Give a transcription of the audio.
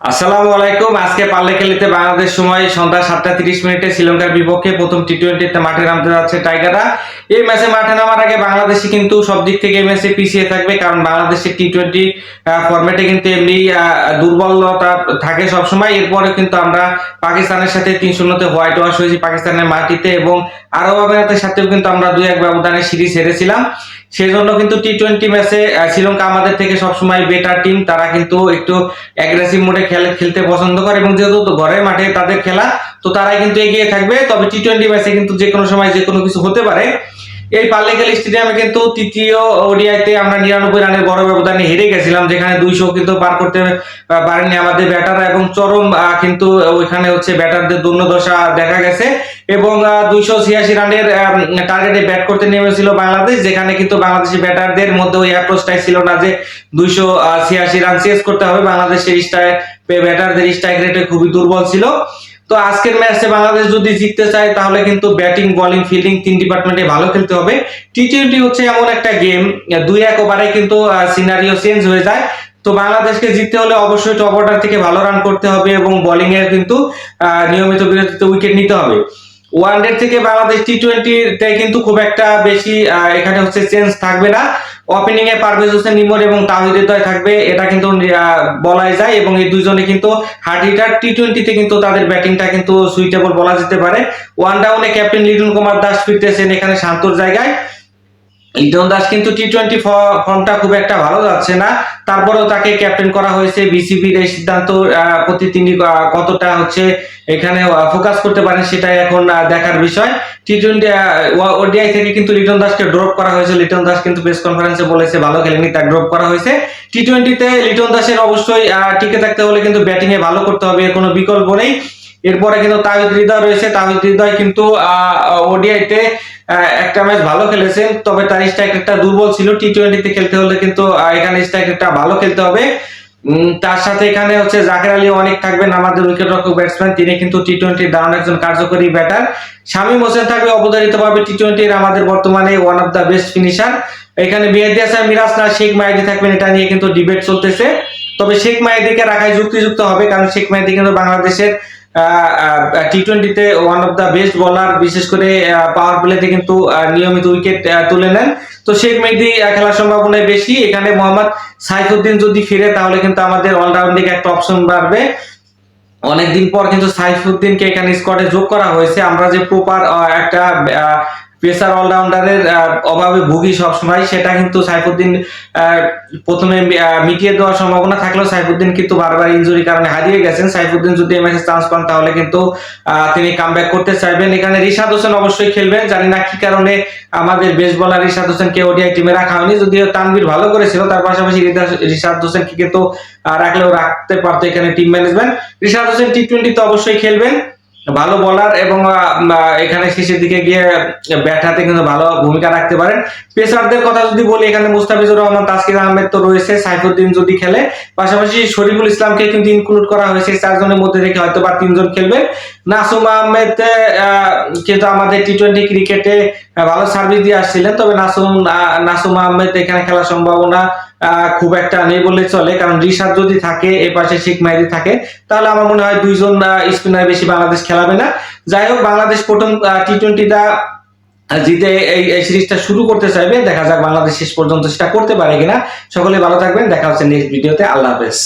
আসসালামু আলাইকুম। আজকে পাল্লে খেলিতে বাংলাদেশ সময় সন্ধ্যা সাতটা তিরিশ মিনিটে শ্রীলঙ্কার বিপক্ষে প্রথম টি টোয়েন্টিতে মাঠে নামতে যাচ্ছে টাইগাররা। এই ম্যাচে মাঠে নামার আগে বাংলাদেশে কিন্তু সব দিক থেকে এই ম্যাচে পিছিয়ে থাকবে, কারণ বাংলাদেশের টি টোয়েন্টি ফরম্যাটে কিন্তু এমনি দুর্বলতা থাকে সবসময়। এরপরে কিন্তু আমরা পাকিস্তানের সাথে তিন শূন্যতে হোয়াইট ওয়াশ হয়েছি পাকিস্তানের মাটিতে এবং আরব আমিরাতের সাথেও কিন্তু আমরা দুই এক ব্যবধানে সিরিজ হেরেছিলাম। সেই জন্য কিন্তু টি টোয়েন্টি ম্যাচে শ্রীলঙ্কা আমাদের থেকে সবসময় বেটার টিম তারা কিন্তু একটু অ্যাগ্রেসিভ মোডে খেলে খেলতে পছন্দ করে এবং যেহেতু ঘরের মাঠে তাদের খেলা, তো তারাই কিন্তু এগিয়ে থাকবে। তবে টি টোয়েন্টি ম্যাচে কিন্তু যে কোনো সময় যে কোনো কিছু হতে পারে। এই পাল্লেখাল স্টেডিয়ামে কিন্তু তৃতীয় ওডিআইতে আমরা নিরানব্বই রানের বড় ব্যবধানে হেরে গেছিলাম, যেখানে দুইশো কিন্তু পার করতে পারেনি আমাদের ব্যাটাররা এবং চরম কিন্তু ওইখানে হচ্ছে ব্যাটারদের দশা দেখা গেছে এবং দুইশো ছিয়াশি রানের টার্গেটে ব্যাট করতে নেমেছিল বাংলাদেশ, যেখানে কিন্তু বাংলাদেশি ব্যাটারদের মধ্যে ওই অ্যাপ্রোচটাই ছিল না যে দুইশো ছিয়াশি রান চেস করতে হবে। বাংলাদেশের স্ট্রাইক ব্যাটারদের স্ট্রাইক রেটে খুবই দুর্বল ছিল। তো আজকের ম্যাচে বাংলাদেশ যদি জিততে চায়, তাহলে কিন্তু ব্যাটিং বোলিং ফিল্ডিং তিন ডিপার্টমেন্টে ভালো খেলতে হবে। টি টোয়েন্টি হচ্ছে এমন একটা গেম দুই এক ওভারে কিন্তু সিনারিও চেঞ্জ হয়ে যায়। তো বাংলাদেশকে জিততে হলে অবশ্যই টপ অর্ডার থেকে ভালো রান করতে হবে এবং বোলিং এ কিন্তু নিয়মিত বিরতিতে উইকেট নিতে হবে। ওয়ানডে থেকে বাংলাদেশ টি টোয়েন্টিতে কিন্তু খুব একটা বেশি এখানে হচ্ছে চেঞ্জ থাকবে না। ওপেনিং এ পারভেজ হোসেন নিমর এবং তাহিদ হৃদয় থাকবে। এটা কিন্তু বলাই যায় এবং এই দুজনে কিন্তু হার্ড হিটার টি টোয়েন্টিতে কিন্তু তাদের ব্যাটিংটা কিন্তু সুইটেবল বলা যেতে পারে। ওয়ান ডাউনে ক্যাপ্টেন লিটন কুমার দাস ফিরতেছেন এখানে শান্তর জায়গায়। লিটন দাস কিন্তু টি টোয়েন্টি ফর্মটা খুব একটা ভালো যাচ্ছে না। তারপরেও তাকে ক্যাপ্টেন করা হয়েছে। বিসিবির এই সিদ্ধান্ত প্রতি তিনি কতটা হচ্ছে এখানে ফোকাস করতে পারেন সেটাই এখন দেখার বিষয়। টি টোয়েন্টি ওডিআই থেকে কিন্তু লিটন দাসকে ড্রপ করা হয়েছে। লিটন দাস কিন্তু প্রেস কনফারেন্সে বলেছে, ভালো খেলেনি তাকে ড্রপ করা হয়েছে। টি টোয়েন্টিতে লিটন দাসের অবশ্যই টিকে থাকতে হলে কিন্তু ব্যাটিং এ ভালো করতে হবে কোনো বিকল্প নেই। এরপরে কিন্তু তাহিদ হৃদয় রয়েছে। তাহিদ হৃদয় কিন্তু ওডিআইতে একটা ম্যাচ ভালো খেলেছেন। তবে তার স্ট্রাইক একটা দুর্বল ছিল। টি টোয়েন্টিতে খেলতে হলে কিন্তু এখানে স্ট্রাইক একটা ভালো খেলতে হবে। তার সাথে এখানে হচ্ছে জাকের আলী অনেক থাকবেন, আমাদের উইকেট রক্ষক ব্যাটসম্যান তিনি কিন্তু টি টোয়েন্টি ডাউন একজন কার্যকরী ব্যাটার শামীম হোসেন থাকবে অবধারিতভাবে টি টোয়েন্টির আমাদের বর্তমানে one of the best finisher এখানে হাসান মিরাজ না, শেখ মাহিদি থাকবেন, এটা নিয়ে কিন্তু ডিবেট চলতেছে। তবে শেখ মাহিদিকে রাখাই যুক্তিযুক্ত হবে, কারণ শেখ মাহিদি কিন্তু বাংলাদেশের টি টোয়েন্টিতে ওয়ান অফ দ্য বেস্ট বলার বিশেষ করে পাওয়ার প্লেতে কিন্তু নিয়মিত উইকেট তুলে নেন। তো শেখ মেহেদি খেলার সম্ভাবনায় বেশি। এখানে মোহাম্মদ সাইফুদ্দিন যদি ফিরে, তাহলে কিন্তু আমাদের অলরাউন্ডিং একটা অপশন বাড়বে। অনেকদিন পর কিন্তু সাইফুদ্দিনকে এখানে স্কোয়াডে যোগ করা হয়েছে। আমরা যে প্রপার একটা পেসার অলরাউন্ডারের অভাবে ভুগি সবসময়, সেটা কিন্তু সাইফুদ্দিন প্রথমে মিটিয়ে দেওয়ার সম্ভাবনা থাকলেও সাইফুদ্দিন কিন্তু বারবার ইনজুরি কারণে হারিয়ে গেছেন। সাইফুদ্দিন যদি এই ম্যাচে চান্স পান, তাহলে কিন্তু তিনি কামব্যাক করতে চাইবেন। এখানে রিশাদ হোসেন অবশ্যই খেলবেন। জানি না কি কারণে আমাদের বেস্ট বলার রিশাদ হোসেনকে ওডিআই টিমে রাখা হয়নি। যদিও তানবির ভালো করেছিল, তার পাশাপাশি রিশাদ হোসেনকে কিন্তু রাখলেও রাখতে পারতো এখানে team management Rishad Hossain T টোয়েন্টিতে অবশ্যই খেলবেন। ভালো বলার এবং এখানে শেষের দিকে গিয়ে ব্যাট হাতে কিন্তু ভালো ভূমিকা রাখতে পারেন। পেসারদের কথা যদি বলি এখানে মুস্তাফিজুর রহমান তাসকির আহমেদ তো রয়েছে সাইফুদ্দিন যদি খেলে। পাশাপাশি শরীফুল ইসলামকে কিন্তু ইনক্লুড করা হয়েছে চারজনের মধ্যে থেকে হয়তো বা তিনজন খেলবেন। নাসুম আহমেদ আহ, কিন্তু আমাদের টি টোয়েন্টি ক্রিকেটে ভালো সার্ভিস দিয়ে আসছিলেন তবে নাসুম নাসুম আহমেদ এখানে খেলার সম্ভাবনা খুব একটা নেই বললে চলে। কারণ রিশাদ যদি থাকে এ পাশে শেখ মাইদি থাকে, তাহলে আমার মনে হয় দুইজন স্পিনার বেশি বাংলাদেশ খেলাবে না। যাই হোক, বাংলাদেশ প্রথম টি টোয়েন্টিটা জিতে এই সিরিজটা শুরু করতে চাইবে। দেখা যাক বাংলাদেশ শেষ পর্যন্ত সেটা করতে পারে কিনা। সকলে ভালো থাকবেন। দেখা হচ্ছে নেক্সট ভিডিওতে আল্লাহ হাফেজ।